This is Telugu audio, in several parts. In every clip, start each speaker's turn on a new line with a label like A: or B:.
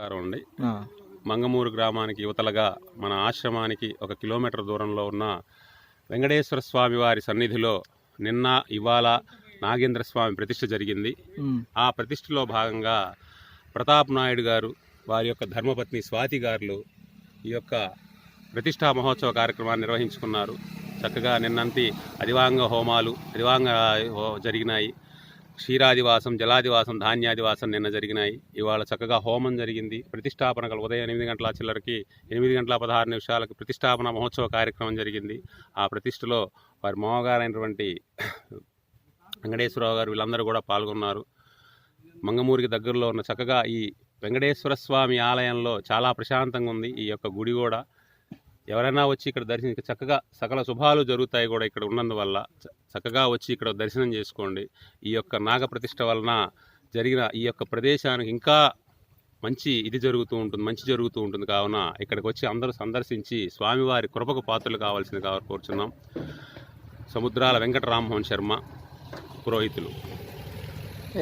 A: నమస్కారం అండి మంగమూరు గ్రామానికి యువతలగా మన ఆశ్రమానికి ఒక కిలోమీటర్ దూరంలో ఉన్న వెంకటేశ్వర స్వామి వారి సన్నిధిలో నిన్న ఇవాళ నాగేంద్ర స్వామి ప్రతిష్ఠ జరిగింది. ఆ ప్రతిష్ఠలో భాగంగా ప్రతాప్ నాయుడు గారు వారి యొక్క ధర్మపత్ని స్వాతి గారులు ఈ యొక్క ప్రతిష్టా మహోత్సవ కార్యక్రమాన్ని నిర్వహించుకున్నారు. చక్కగా నిన్నంతి అదివాంగ హోమాలు అదివాంగ జరిగినాయి. క్షీరాదివాసం జలాదివాసం ధాన్యాదివాసం నిన్న జరిగినాయి. ఇవాళ చక్కగా హోమం జరిగింది. ప్రతిష్టాపనలు ఉదయం ఎనిమిది గంటల చిల్లరకి ఎనిమిది గంటల పదహారు నిమిషాలకు ప్రతిష్టాపన మహోత్సవ కార్యక్రమం జరిగింది. ఆ ప్రతిష్టలో వారి మామగారైనటువంటి వెంకటేశ్వరరావు గారు వీళ్ళందరూ కూడా పాల్గొన్నారు. మంగమూరికి దగ్గరలో ఉన్న చక్కగా ఈ వెంకటేశ్వర స్వామి ఆలయంలో చాలా ప్రశాంతంగా ఉంది. ఈ యొక్క గుడి కూడా ఎవరైనా వచ్చి ఇక్కడ దర్శనం చక్కగా సకల శుభాలు జరుగుతాయి కూడా ఇక్కడ ఉన్నందువల్ల చక్కగా వచ్చి ఇక్కడ దర్శనం చేసుకోండి. ఈ యొక్క నాగ ప్రతిష్ట వలన జరిగిన ఈ యొక్క ప్రదేశానికి ఇంకా మంచి ఇది జరుగుతూ ఉంటుంది మంచి జరుగుతూ ఉంటుంది. కావున ఇక్కడికి వచ్చి అందరూ సందర్శించి స్వామివారి కృపకు పాత్రలు కావాల్సింది కావాలి కోరుచున్నాం. సముద్రాల వెంకట రామ్మోహన్ శర్మ పురోహితులు.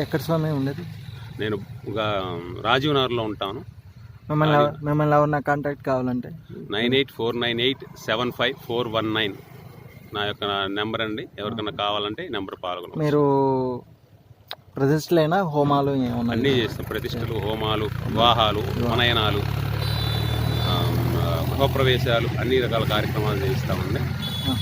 B: ఎక్కడ స్వామి ఉండేది?
A: నేను రాజీవ్ నగర్లో ఉంటాను.
B: మిమ్మల్ని మిమ్మల్ని ఎవరన్నా కాంటాక్ట్ కావాలంటే?
A: Nine eight four nine eight seven five four one nine నా యొక్క నెంబర్ అండి. ఎవరికైనా కావాలంటే ఈ నెంబర్ పాల్గొన
B: మీరు ప్రతిష్టలైనా హోమాలు
A: అన్నీ చేస్తాం. ప్రతిష్టలు హోమాలు వివాహాలు ఉపనయనాలు గృహప్రవేశాలు అన్ని రకాల కార్యక్రమాలు చేస్తామండి
B: ఆహా.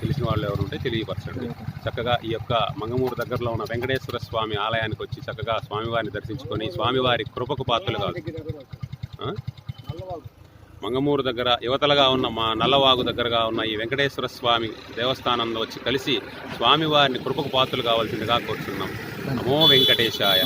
A: తెలిసిన వాళ్ళు ఎవరు ఉంటే తెలియపరచండి. చక్కగా ఈ యొక్క మంగమూరు దగ్గరలో ఉన్న వెంకటేశ్వర స్వామి ఆలయానికి వచ్చి చక్కగా స్వామివారిని దర్శించుకొని స్వామివారి కృపకు పాత్రలు కాదు? మంగమూరు దగ్గర యువతలుగా ఉన్న మా నల్లవాగు దగ్గరగా ఉన్న ఈ వెంకటేశ్వర స్వామి దేవస్థానంలో వచ్చి కలిసి స్వామివారిని కృపకు పాత్రలు కావాల్సిందిగా కోరుతున్నాం నమో వెంకటేశాయ.